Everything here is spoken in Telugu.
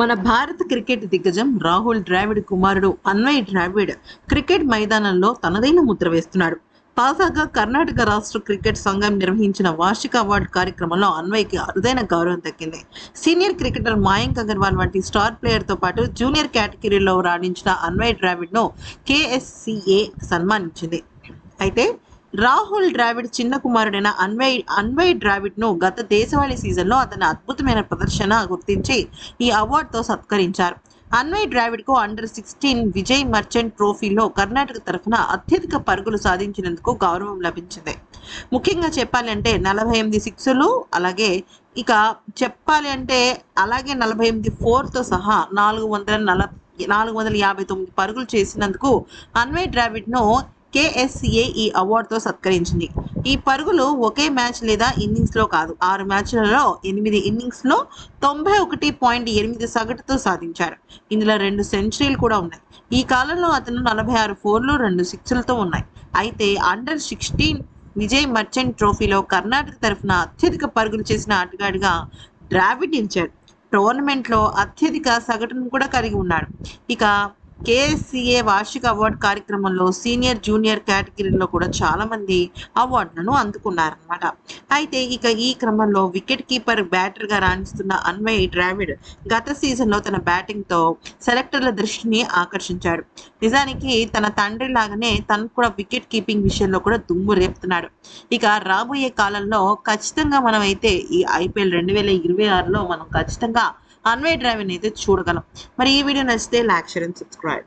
మన భారత క్రికెట్ దిగ్గజం రాహుల్ ద్రావిడ్ కుమారుడు అన్వయ్ ద్రావిడ్ క్రికెట్ మైదానంలో తనదైన ముద్ర వేస్తున్నాడు. తాజాగా కర్ణాటక రాష్ట్ర క్రికెట్ సంఘం నిర్వహించిన వార్షిక అవార్డు కార్యక్రమంలో అన్వయ్కి అరుదైన గౌరవం దక్కింది. సీనియర్ క్రికెటర్ మాయంక్ అగర్వాల్ వంటి స్టార్ ప్లేయర్తో పాటు జూనియర్ కేటగిరీలో రాణించిన అన్వయ్ ద్రావిడ్ను కేఎస్సిఏ సన్మానించింది. అయితే రాహుల్ ద్రావిడ్ చిన్న కుమారుడైన అన్వయ్ అన్వయ్ ద్రావిడ్ను గత దేశవాళీ సీజన్లో అతని అద్భుతమైన ప్రదర్శన గుర్తించి ఈ అవార్డుతో సత్కరించారు. అన్వయ్ ద్రావిడ్కు అండర్ సిక్స్టీన్ విజయ్ మర్చెంట్ ట్రోఫీలో కర్ణాటక తరఫున అత్యధిక పరుగులు సాధించినందుకు గౌరవం లభించింది. ముఖ్యంగా చెప్పాలంటే నలభై ఎనిమిది సిక్స్లు అలాగే ఇక చెప్పాలి అంటే అలాగే నలభై ఎనిమిది ఫోర్తో సహా నాలుగు వందల నలభై నాలుగు వందల యాభై తొమ్మిది పరుగులు చేసినందుకు అన్వయ్ ద్రావిడ్ను కేఎస్ఏ ఈ అవార్డుతో సత్కరించింది. ఈ పరుగులు ఒకే మ్యాచ్ లేదా ఇన్నింగ్స్లో కాదు. ఆరు మ్యాచ్లలో ఎనిమిది ఇన్నింగ్స్లో తొంభై ఒకటి పాయింట్ ఎనిమిది సగటుతో సాధించారు. ఇందులో రెండు సెంచరీలు కూడా ఉన్నాయి. ఈ కాలంలో అతను నలభై ఆరు ఫోర్లు రెండు సిక్స్లతో ఉన్నాయి. అయితే అండర్ సిక్స్టీన్ విజయ్ మర్చెంట్ ట్రోఫీలో కర్ణాటక తరఫున అత్యధిక పరుగులు చేసిన ఆటగాడిగా ద్రావిడ్ నిలిచాడు టోర్నమెంట్లో అత్యధిక సగటును కూడా కలిగి ఉన్నాడు. ఇక కేఎస్సిఏ వార్షిక అవార్డు కార్యక్రమంలో సీనియర్ జూనియర్ కేటగిరీలో కూడా చాలామంది అవార్డులను అందుకున్నారన్నమాట. అయితే ఇక ఈ క్రమంలో వికెట్ కీపర్ బ్యాటర్గా రాణిస్తున్న అన్వయ్ ద్రావిడ్ గత సీజన్లో తన బ్యాటింగ్తో సెలెక్టర్ల దృష్టిని ఆకర్షించాడు. నిజానికి తన తండ్రి లాగానే తను కూడా వికెట్ కీపింగ్ విషయంలో కూడా దుమ్ము రేపుతున్నాడు. ఇక రాబోయే కాలంలో ఖచ్చితంగా మనమైతే ఈ ఐపీఎల్ రెండు వేల ఇరవై ఆరులో మనం ఖచ్చితంగా అన్వే డ్రైవ్ని అయితే చూడగలం. మరి ఈ వీడియో నచ్చితే లైక్ షేర్ అండ్ సబ్స్క్రైబ్.